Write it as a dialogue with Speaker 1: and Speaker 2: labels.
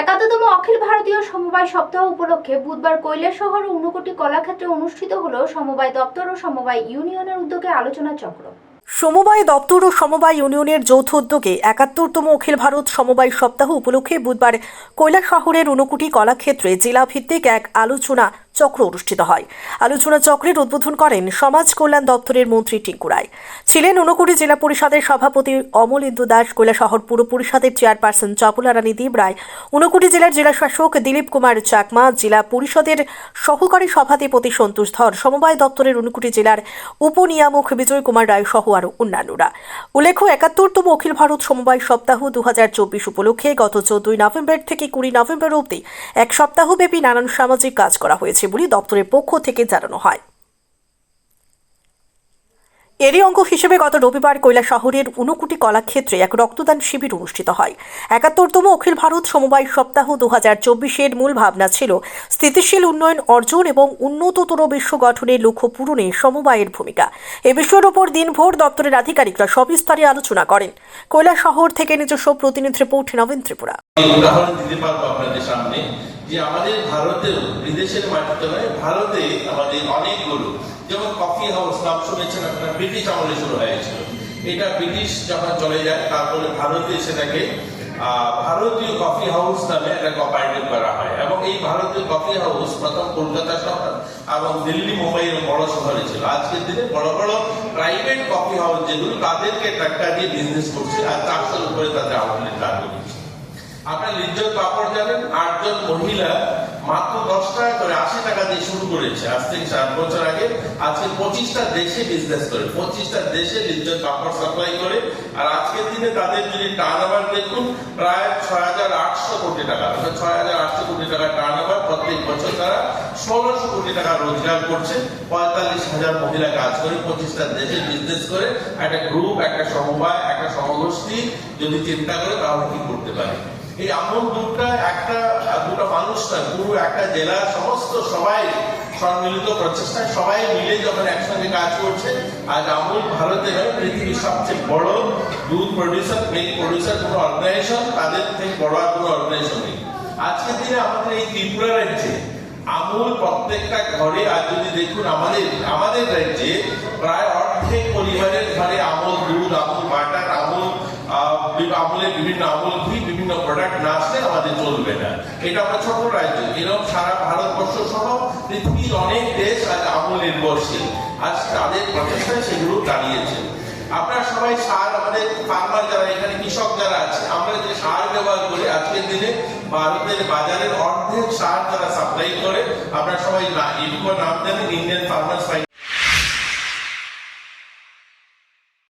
Speaker 1: একাদতম অখিল ভারতীয় সমবায় সপ্তাহ উপলক্ষে বুধবার কৈলাসহর ঊনকোটি কলাক্ষেত্রে অনুষ্ঠিত হল সমবায় দপ্তর ও সমবায় ইউনিয়নের উদ্যোগে আলোচনা চক্র।
Speaker 2: সমবায় দপ্তর ও সমবায় ইউনিয়নের যৌথ উদ্যোগে একাত্তরতম অখিল ভারত সমবায় সপ্তাহ উপলক্ষে বুধবার শহরের ঊনকুটি কলাক্ষেত্রে জেলাভিত্তিক এক আলোচনা চক্র অনুষ্ঠিত হয়। আলোচনা চক্রের উদ্বোধন করেন সমাজ কল্যাণ দপ্তরের মন্ত্রী টিঙ্কু রায়। ছিলেন ঊনকুটি জেলা পরিষদের সভাপতি অমলেন্দু দাস কৈলাসহর পুর পরিষদের চেয়ারপারসন চপলা রানী দেব রায় ঊনকুটি জেলার জেলা শাসক দিলীপ কুমার চাকমা, জেলা পরিষদের সহকারী সভাধিপতি সন্তোষ ধর, সমবায় দপ্তরের ঊনকুটি জেলার উপনিয়ামক বিজয় কুমার রায় সহ আরও অন্যান্যরা। উল্লেখ্য, একাত্তরতম অখিল ভারত সমবায় সপ্তাহ দু চব্বিশ উপলক্ষে গত চোদ্দই নভেম্বর থেকে কুড়ি নভেম্বর অবধি এক সপ্তাহব্যাপী নানান সামাজিক কাজ করা হয়েছে। বলে দপ্তরের পক্ষ থেকে জানানো হয়। এরই অঙ্গ হিসেবে গত রবিবার কৈলা শহরের ঊনকুটি কলাক্ষেত্রে এক রক্তদান শিবির অনুষ্ঠিত হয়। একাত্তরতম অখিল ভারত সমবায় সপ্তাহ দু হাজার চব্বিশের মূল ভাবনা ছিল স্থিতিশীল উন্নয়ন অর্জন এবং উন্নততর বিশ্ব গঠনের লক্ষ্য পূরণে সমবায়ের ভূমিকা। এ বিষয়ের ওপর দিনভর দপ্তরের আধিকারিকরা সবিস্তারে আলোচনা করেন। কৈলা শহর থেকে নিজস্ব প্রতিনিধি রিপোর্ট নবীন ত্রিপুরা।
Speaker 3: যে আমাদের ভারতেও বিদেশের মাটিতে নয় ভারতে আমাদের অনেকগুলো যেমন কফি হাউস নাম শুনেছেন আপনারা ব্রিটিশ আমলে শুরু হয়েছিল। এটা ব্রিটিশ যখন চলে যায় তারপরে ভারতে সেটাকে আহ, ভারতীয় কফি হাউস নামে একটা কপারেটিভ করা হয়। এবং এই ভারতীয় কফি হাউস প্রথম কলকাতা শহর এবং দিল্লি মুম্বাইয়ের বড় শহরে ছিল। আজকের দিনে বড় বড় প্রাইভেট কফি হাউস যেগুলো তাদেরকে টাকা দিয়ে বিজনেস করছে আর চারশোর উপরে তাদের আউটলেট করছে। আপনার লিজ্জত পাপড় জানেন আটজন মহিলা মাত্র দশ টাকা করে, আশি টাকা দিয়ে শুরু করেছে। আজ থেকে সাত বছর আগে, আজকে পঁচিশটা দেশে বিজনেস করে, পঁচিশটা দেশে লিজ্জত পাপড় সাপ্লাই করে। আর আজকের দিনে তাদের যদি টার্ন ওভার দেখুন, প্রায় ছয় হাজার আটশো কোটি টাকা ছয় হাজার আটশো কোটি টাকা টার্ন ওভার প্রত্যেক বছর তারা ষোলোশো কোটি টাকা রোজগার করছে। পঁয়তাল্লিশ হাজার মহিলা কাজ করে, পঁচিশটা দেশে বিজনেস করে। একটা গ্রুপ একটা সমবায়, একটা সমগোষ্ঠী যদি চিন্তা করে, তাহলে কি করতে পারে? এই আমল দুটা একটা মানুষ না পুরো একটা জেলার সমস্ত সবাই সম্মিলিত সবাই মিলে যখন একসঙ্গে কাজ করছে, আজ আমুল ভারতে নয়, পৃথিবীর সবচেয়ে বড় দুধ প্রডিউসার প্রডিউসার কোনো অর্গানাইজেশন তাদের থেকে বড় আর কোনো অর্গানাইজেশন নেই। আজকের দিনে আমাদের এই ত্রিপুরা রাজ্যে আমুল প্রত্যেকটা ঘরে আজ যদি দেখুন আমাদের আমাদের রাজ্যে প্রায় অর্ধেক পরিবারের ঘরে আমুল, দুধ, আমুল বাটার আমুল বিভিন্ন আমুল ঘি বিভিন্ন প্রোডাক্ট না আসলে আমাদের চলবে না। এটা আমরা ছোট রাজ্য। এরকম সারা ভারতবর্ষ সহ পৃথিবীর অনেক দেশ আজ আমুল নির্ভরশীল। আজ তাদের প্রচেষ্টায় সেগুলো দাঁড়িয়েছে। আপনারা সবাই সার আমাদের ফার্মার যারা, এখানে কৃষক যারা আছে, আমরা যে সার ব্যবহার করি, আজকের দিনে ভারতের বাজারের অর্ধেক সার যারা সাপ্লাই করে। আপনারা সবাই না, ইফকো নাম জানেন ইন্ডিয়ান ফার্মার্স